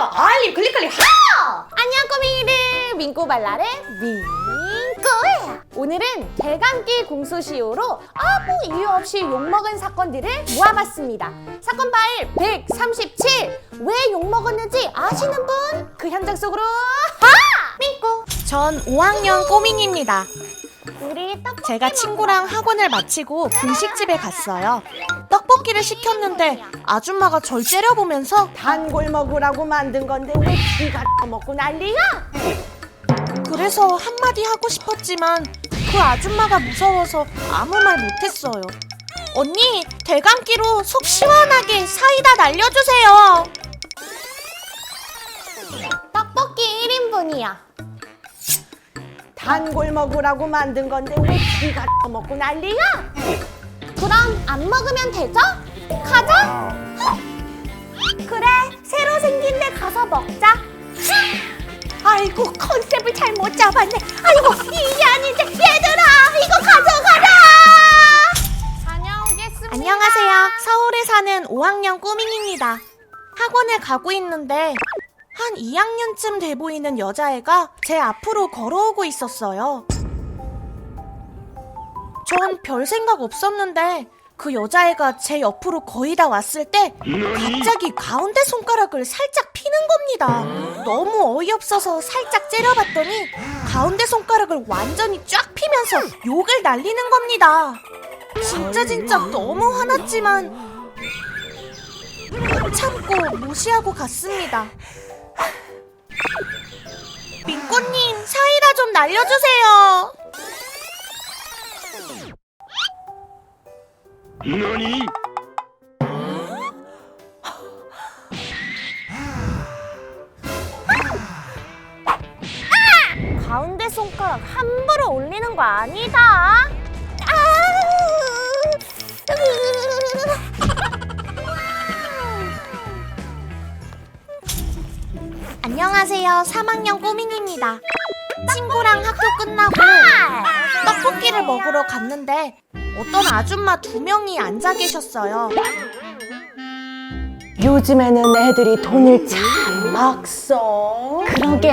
좋아요 알림 클릭 클릭 하 안녕 꼬맹이들 민꼬발랄의 민꼬예요 오늘은 대감기 공소시효로 아무 이유 없이 욕먹은 사건들을 모아봤습니다 사건 파일 137 왜 욕먹었는지 아시는 분? 그 현장 속으로 하! 민꼬 전 5학년 꼬밍입니다. 우리 떡 제가 친구랑 학원을 마치고 분식집에 갔어요. 떡볶이를 시켰는데 아줌마가 절 째려보면서 단골 먹으라고 만든 건데 왜 지가 먹고 난리야? 그래서 한마디 하고 싶었지만 그 아줌마가 무서워서 아무 말 못했어요. 언니, 대감기로 속 시원하게 사이다 날려주세요. 단골 먹으라고 만든 건데 왜 지가 먹고 난리야 그럼 안 먹으면 되죠? 가자. 그래, 새로 생긴 데 가서 먹자. 아이고, 컨셉을 잘 못 잡았네. 아이고, 이게 아닌데. 얘들아, 이거 가져가라. 다녀오겠습니다. 안녕하세요. 서울에 사는 5학년 꼬밍입니다. 학원에 가고 있는데 한 2학년쯤 돼 보이는 여자애가 제 앞으로 걸어오고 있었어요. 전 별 생각 없었는데 그 여자애가 제 옆으로 거의 다 왔을 때 갑자기 가운데 손가락을 살짝 피는 겁니다. 너무 어이없어서 살짝 째려봤더니 가운데 손가락을 완전히 쫙 피면서 욕을 날리는 겁니다. 진짜 진짜 너무 화났지만 못 참고 무시하고 갔습니다. 민꼬님 사이다 좀 날려주세요. 何 가운데 손가락 함부로 올리는 거 아니다. 안녕하세요. 3학년 꼬밍입니다. 친구랑 학교 끝나고 떡볶이를 먹으러 갔는데 어떤 아줌마 두 명이 앉아 계셨어요. 요즘에는 애들이 돈을 참 막 써. 그러게,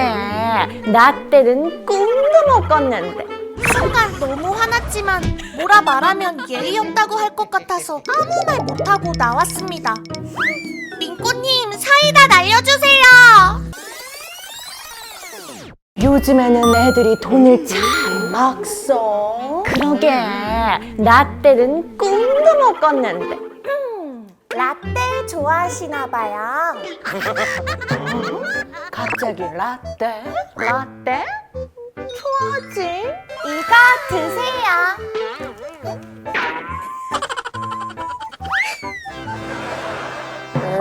나 때는 꿈도 못 꿨는데. 순간 너무 화났지만 뭐라 말하면 예의 없다고 할 것 같아서 아무 말 못하고 나왔습니다. 민꼬님 사이다 요즘에는 애들이 돈을 참 막 써. 그러게, 나 때는 꿈도 못 꿨는데. 음, 라떼 좋아하시나 봐요. 갑자기 라떼? 라떼? 좋아하지? 이거 드세요.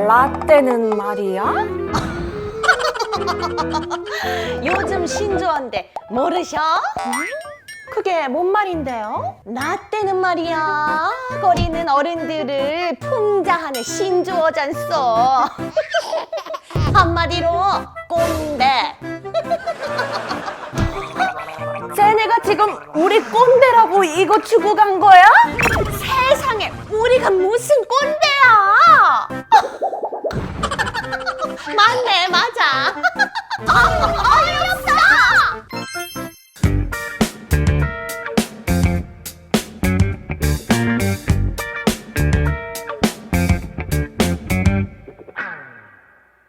라떼는 말이야? 요즘 신조어인데 모르셔? 그게 뭔 말인데요? 라떼는 말이야 거리는 어른들을 풍자하는 신조어잖소 한마디로 꼰대 쟤네가 지금 우리 꼰대라고 이거 주고 간 거야? 세상에 우리가 무슨 꼰대야 맞네 맞아. 아유